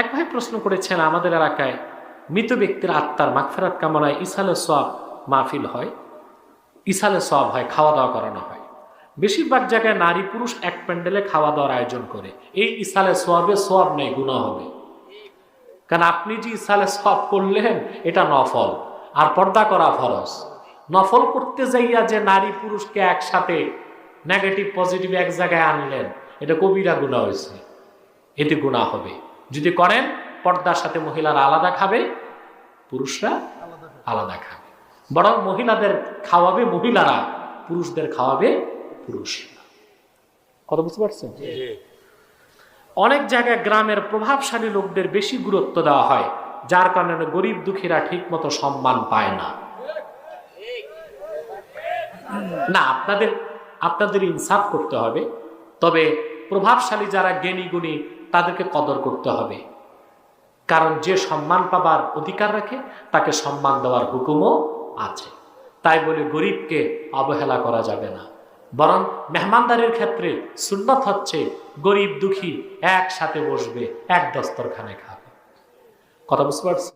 এক ভাই প্রশ্ন করেছেন, আমাদের এলাকায় মৃত ব্যক্তির আত্মার মাগফেরাত কামনায় ইসালে সব মাহফিল হয়? ইসালে সব হয় খাওয়া দাওয়া করানো হয়। বেশিরভাগ জায়গায় নারী পুরুষ এক প্যান্ডেলে খাওয়া দাওয়ার আয়োজন করে। এই ইসালে সোয়াবে সোয়াব নেই গুণা হবে কারণ আপনি যে ইসালে সব করলেন, এটা নফল। আর পর্দা করা ফরজ। নফল করতে যাইয়া যে নারী পুরুষকে একসাথে নেগেটিভ পজিটিভ এক জায়গায় আনলেন, এটা কবিরা গুণা হয়েছে এতে গুণা হবে। যদি করেন পর্দার সাথে মহিলারা আলাদা খাবে পুরুষরা আলাদা খাবে। বরং মহিলাদের খাওয়াবে মহিলারা পুরুষদের খাওয়াবে পুরুষরা কথা বুঝতে পারছেন? অনেক জায়গায় গ্রামের প্রভাবশালী লোকদের বেশি গুরুত্ব দেওয়া হয় যার কারণে গরিব দুঃখীরা ঠিক মতো সম্মান পায় না। না আপনাদের আপনাদের ইনসাফ করতে হবে তবে প্রভাবশালী যারা জ্ঞানী গুণী তাদেরকে কদর করতে হবে। কারণ যে সম্মান পাবার অধিকার রাখে, তাকে সম্মান দেওয়ার হুকুমও আছে। তাই বলে গরিবকে অবহেলা করা যাবে না। বরং মেহমানদারের ক্ষেত্রে সুন্নত হচ্ছে, গরিব দুঃখী একসাথে বসবে, এক দস্তরখানে খাবে। কথা বুঝতে পারছি